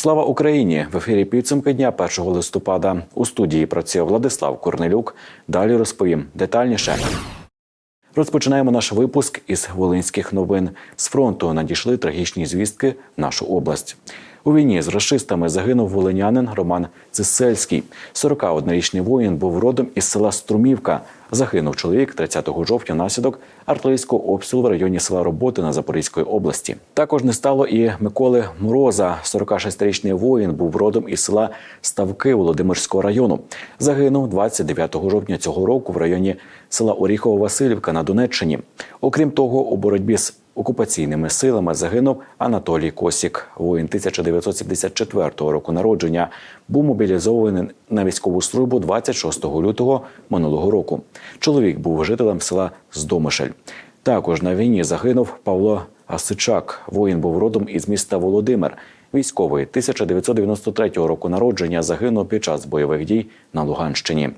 Слава Україні! В ефірі підсумки дня 1 листопада. У студії працює Владислав Корнелюк. Далі розповім детальніше. Розпочинаємо наш випуск із волинських новин. З фронту надійшли трагічні звістки в нашу область. У війні з расистами загинув волинянин Роман Цисельський. 41-річний воїн був родом із села Струмівка. Загинув чоловік 30 жовтня внаслідок артилерійського обстрілу в районі села Роботи на Запорізької області. Також не стало і Миколи Мороза. 46-річний воїн був родом із села Ставки Володимирського району. Загинув 29 жовтня цього року в районі села Оріхово-Васильівка на Донеччині. Окрім того, у боротьбі з окупаційними силами загинув Анатолій Косік. Воїн 1974 року народження був мобілізований на військову службу 26 лютого минулого року. Чоловік був жителем села Здомишель. Також на війні загинув Павло Асичак. Воїн був родом із міста Володимир. Військовий 1993 року народження загинув під час бойових дій на Луганщині.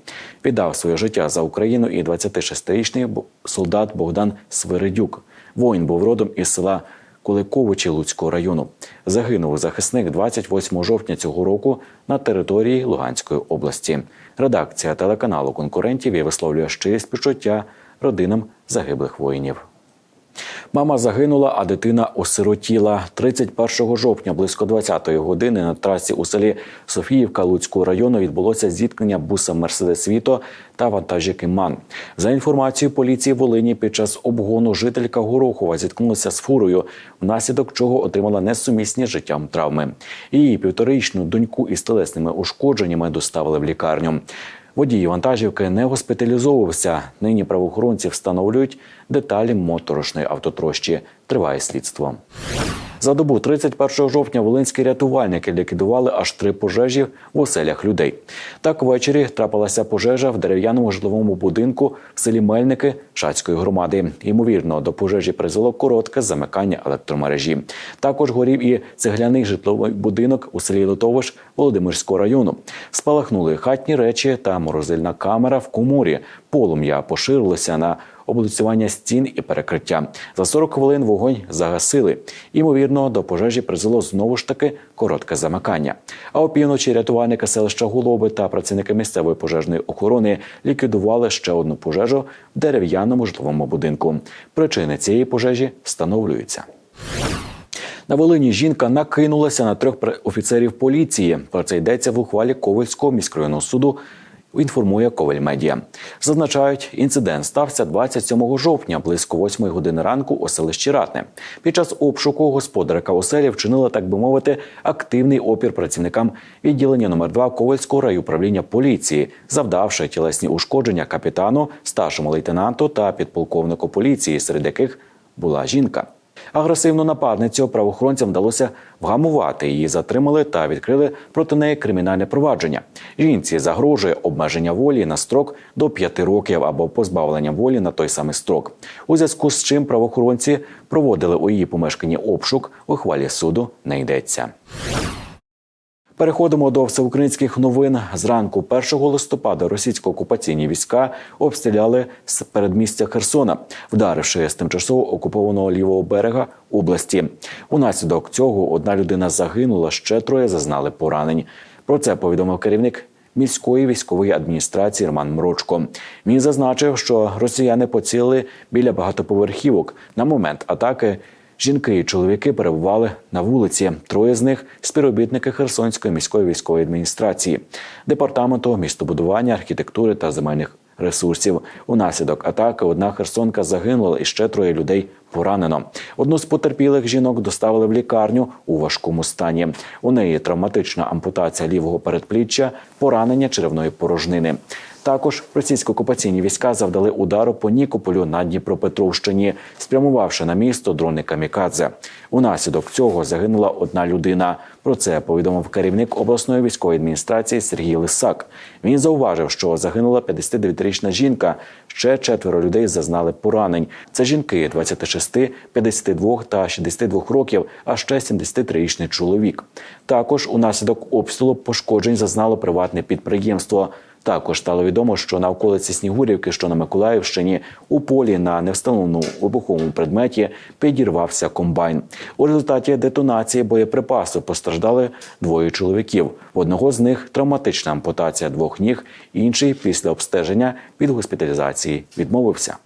Віддав своє життя за Україну і 26-річний солдат Богдан Свиридюк. Воїн був родом із села Куликовичі Луцького району. Загинув захисник 28 жовтня цього року на території Луганської області. Редакція телеканалу конкурентів і висловлює щирі співчуття родинам загиблих воїнів. Мама загинула, а дитина осиротіла. 31 жовтня близько 20-ї години на трасі у селі Софіївка Луцького району відбулося зіткнення буса Мерседес Віто та вантажівки Ман. За інформацією поліції Волині, під час обгону жителька Горохова зіткнулася з фурою, внаслідок чого отримала несумісні життям травми. Її півторирічну доньку із телесними ушкодженнями доставили в лікарню. Водій вантажівки не госпіталізовувався. Нині правоохоронці встановлюють деталі моторошної автотрощі. Триває слідство. За добу 31 жовтня волинські рятувальники ліквідували аж три пожежі в оселях людей. Так ввечері трапилася пожежа в дерев'яному житловому будинку в селі Мельники Шацької громади. Ймовірно, до пожежі призвело коротке замикання електромережі. Також горів і цегляний житловий будинок у селі Литовиш Володимирського району. Спалахнули хатні речі та морозильна камера в коморі. Полум'я поширилося на облицювання стін і перекриття. За 40 хвилин вогонь загасили. Імовірно, до пожежі призвело знову ж таки коротке замикання. А опівночі рятувальники селища Голоби та працівники місцевої пожежної охорони ліквідували ще одну пожежу в дерев'яному житловому будинку. Причини цієї пожежі встановлюються. На Волині жінка накинулася на трьох офіцерів поліції. Про це йдеться в ухвалі Ковальського міськрайонного суду інформує Коваль Медіа. Зазначають, інцидент стався 27 жовтня, близько 8 години ранку у селищі Ратне. Під час обшуку господарка оселі вчинила, так би мовити, активний опір працівникам відділення номер 2 Ковальського райуправління поліції, завдавши тілесні ушкодження капітану, старшому лейтенанту та підполковнику поліції, серед яких була жінка. Агресивну нападницю правоохоронцям вдалося вгамувати. Її затримали та відкрили проти неї кримінальне провадження. Жінці загрожує обмеження волі на строк до п'яти років або позбавлення волі на той самий строк. У зв'язку з чим правоохоронці проводили у її помешканні обшук. У хвалі суду не йдеться. Переходимо до всеукраїнських новин. Зранку 1 листопада російсько-окупаційні війська обстріляли з передмістя Херсона, вдаривши з тимчасово окупованого лівого берега області. Унаслідок цього одна людина загинула ще троє зазнали поранень. Про це повідомив керівник. Міської військової адміністрації Роман Мрочко він зазначив, що росіяни поцілили біля багатоповерхівок на момент атаки. Жінки і чоловіки перебували на вулиці. Троє з них співробітники Херсонської міської військової адміністрації, департаменту містобудування, архітектури та земельних ресурсів. Унаслідок атаки одна херсонка загинула і ще троє людей поранено. Одну з потерпілих жінок доставили в лікарню у важкому стані. У неї травматична ампутація лівого передпліччя, поранення черевної порожнини. Також російсько-окупаційні війська завдали удару по Нікополю на Дніпропетровщині, спрямувавши на місто дрони Камікадзе. Унаслідок цього загинула одна людина. Про це повідомив керівник обласної військової адміністрації Сергій Лисак. Він зауважив, що загинула 59-річна жінка. Ще четверо людей зазнали поранень. Це жінки 26, 52 та 62 років, а ще 73-річний чоловік. Також унаслідок обстрілу пошкоджень зазнало приватне підприємство. Також стало відомо, що на околиці Снігурівки, що на Миколаївщині, у полі на невстановленому вибуховому предметі підірвався комбайн. У результаті детонації боєприпасу постраждали двоє чоловіків. В одного з них травматична ампутація двох ніг, інший після обстеження від госпіталізації відмовився.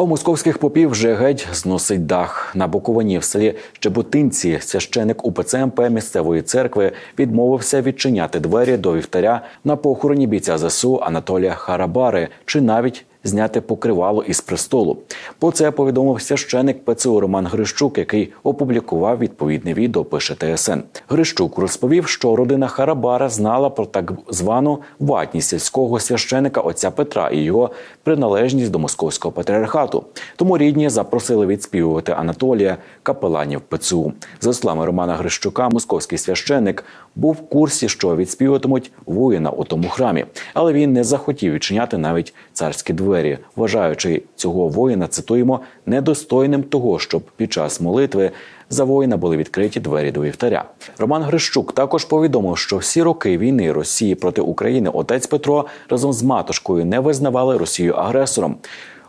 А у московських попів вже геть зносить дах. На Буковині в селі Щебутинці Священик УПЦ МП місцевої церкви відмовився відчиняти двері до вівтаря на похороні бійця ЗСУ Анатолія Харабари чи навіть зняти покривало із престолу. Про це повідомив священик ПЦУ Роман Грищук, який опублікував відповідне відео. Пише ТСН. Грищук розповів, що родина Харабара знала про так звану ватність сільського священика отця Петра і його приналежність до московського патріархату. Тому рідні запросили відспівувати Анатолія капеланів ПЦУ. За словами Романа Грищука, московський священик був в курсі, що відспіватимуть воїна у тому храмі, але він не захотів відчиняти навіть царські двері, вважаючи цього воїна, цитуємо, недостойним того, щоб під час молитви за воїна були відкриті двері до вівтаря. Роман Грищук також повідомив, що всі роки війни Росії проти України отець Петро разом з матушкою не визнавали Росію агресором.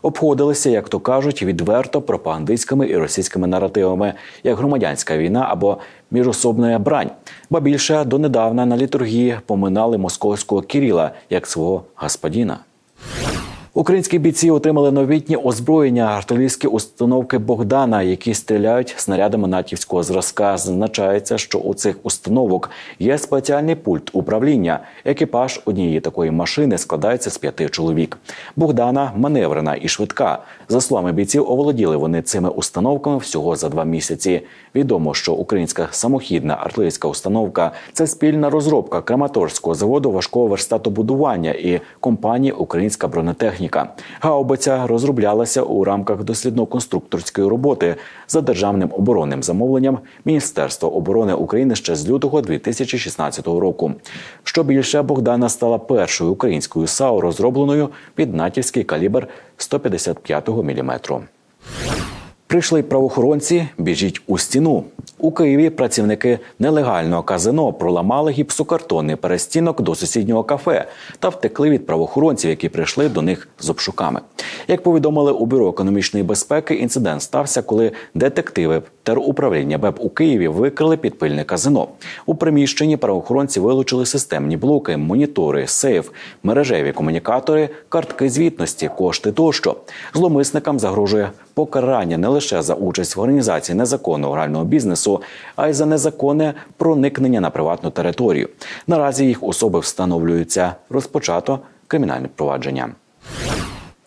Обходилися, як то кажуть, відверто пропагандистськими і російськими наративами, як громадянська війна або міжособна брань. Ба більше донедавна на літургії поминали московського Кіріла як свого господіна. Українські бійці отримали новітні озброєння артилерійські установки Богдана, які стріляють снарядами натівського зразка. Зазначається, що у цих установок є спеціальний пульт управління. Екіпаж однієї такої машини складається з п'яти чоловік. Богдана маневрена і швидка. За словами бійців, оволоділи вони цими установками всього за два місяці. Відомо, що українська самохідна артилерійська установка це спільна розробка Краматорського заводу важкого верстатобудування і компанії Українська бронетехніка. Гаубиця розроблялася у рамках дослідно-конструкторської роботи за державним оборонним замовленням Міністерства оборони України ще з лютого 2016 року. Що більше, Богдана стала першою українською САУ, розробленою під натівський калібр 155 мм. Прийшли правоохоронці, біжіть у стіну. У Києві працівники нелегального казино проламали гіпсокартонний перестінок до сусіднього кафе та втекли від правоохоронців, які прийшли до них з обшуками. Як повідомили у бюро економічної безпеки, інцидент стався, коли детективи теруправління БЕП у Києві викрили підпильне казино. У приміщенні правоохоронці вилучили системні блоки, монітори, сейф, мережеві комунікатори, картки звітності, кошти тощо. Зломисникам загрожує покарання не лише за участь в організації незаконного грального бізнесу, а й за незаконне проникнення на приватну територію. Наразі їх особи встановлюються. Розпочато кримінальне провадження.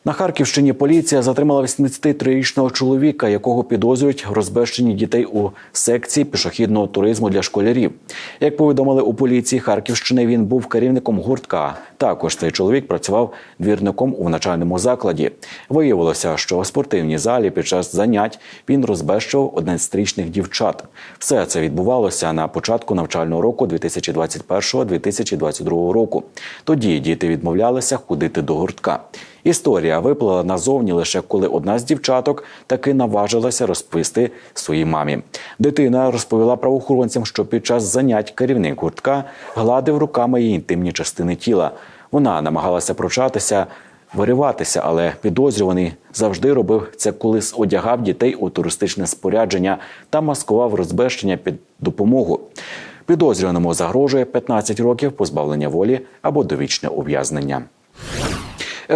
На Харківщині поліція затримала 83-річного чоловіка, якого підозрюють в розбещенні дітей у секції пішохідного туризму для школярів. Як повідомили у поліції Харківщини, він був керівником гуртка. Також цей чоловік працював двірником у навчальному закладі. Виявилося, що у спортивній залі під час занять він розбещував 11-річних дівчат. Все це відбувалося на початку навчального року 2021-2022 року. Тоді діти відмовлялися ходити до гуртка. Історія виплила назовні лише коли одна з дівчаток таки наважилася розповісти своїй мамі. Дитина розповіла правоохоронцям, що під час занять керівник гуртка гладив руками її інтимні частини тіла. Вона намагалася прочатися, вириватися, але підозрюваний завжди робив це, коли одягав дітей у туристичне спорядження та маскував розбещення під допомогу. Підозрюваному загрожує 15 років позбавлення волі або довічне ув'язнення.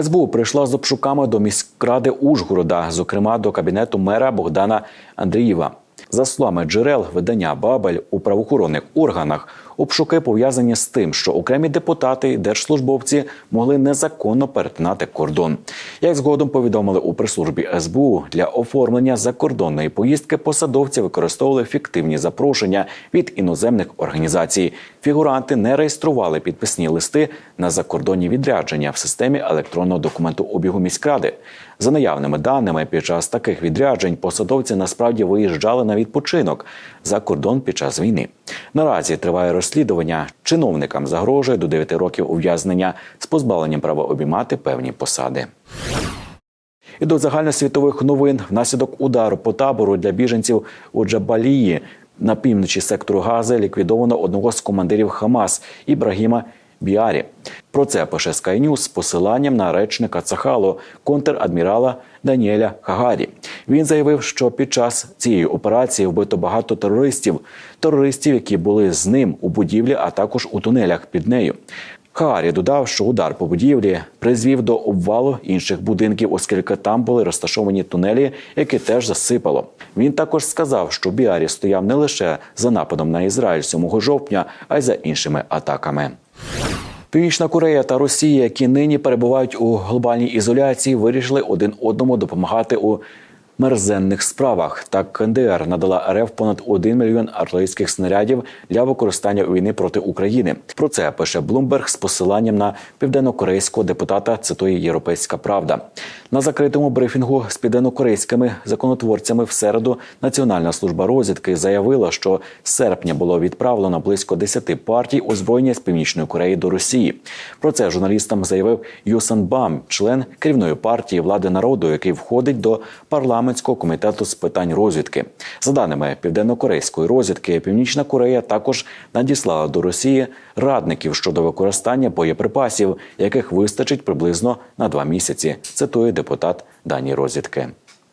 СБУ прийшла з обшуками до міськради Ужгорода, зокрема до кабінету мера Богдана Андрієва. За словами джерел видання Бабель у правоохоронних органах, обшуки пов'язані з тим, що окремі депутати і держслужбовці могли незаконно перетинати кордон. Як згодом повідомили у прес-службі СБУ, для оформлення закордонної поїздки посадовці використовували фіктивні запрошення від іноземних організацій. Фігуранти не реєстрували підписні листи на закордонні відрядження в системі електронного документообігу міськради. За наявними даними, під час таких відряджень посадовці насправді виїжджали на відпочинок за кордон під час війни. Наразі триває розслідування. Чиновникам загрожує до 9 років ув'язнення з позбавленням права обіймати певні посади. І до загальносвітових новин внаслідок удару по табору для біженців у Джабалії на півночі сектору Гази ліквідовано одного з командирів Хамас Ібрагіма Біарі. Про це пише Sky News з посиланням на речника Цахалу контр-адмірала Даніеля Хагарі. Він заявив, що під час цієї операції вбито багато терористів, терористів, які були з ним у будівлі, а також у тунелях під нею. Хаарі додав, що удар по будівлі призвів до обвалу інших будинків, оскільки там були розташовані тунелі, які теж засипало. Він також сказав, що Біарі стояв не лише за нападом на Ізраїль 7 жовтня, а й за іншими атаками. Північна Корея та Росія, які нині перебувають у глобальній ізоляції, вирішили один одному допомагати у мерзенних справах. Так КНДР надала РФ понад 1 мільйон артилерійських снарядів для використання війни проти України. Про це пише Блумберг з посиланням на південнокорейського депутата. Цитує Європейська Правда. На закритому брифінгу з південнокорейськими законотворцями в середу Національна служба розвідки заявила, що з серпня було відправлено близько 10 партій озброєння з північної Кореї до Росії. Про це журналістам заявив Юсан Бам, член керівної партії влади народу, який входить до парламентського комітету з питань розвідки. За даними південнокорейської розвідки, Північна Корея також надіслала до Росії радників щодо використання боєприпасів, яких вистачить приблизно на два місяці. Цитує депутат дані розвідки.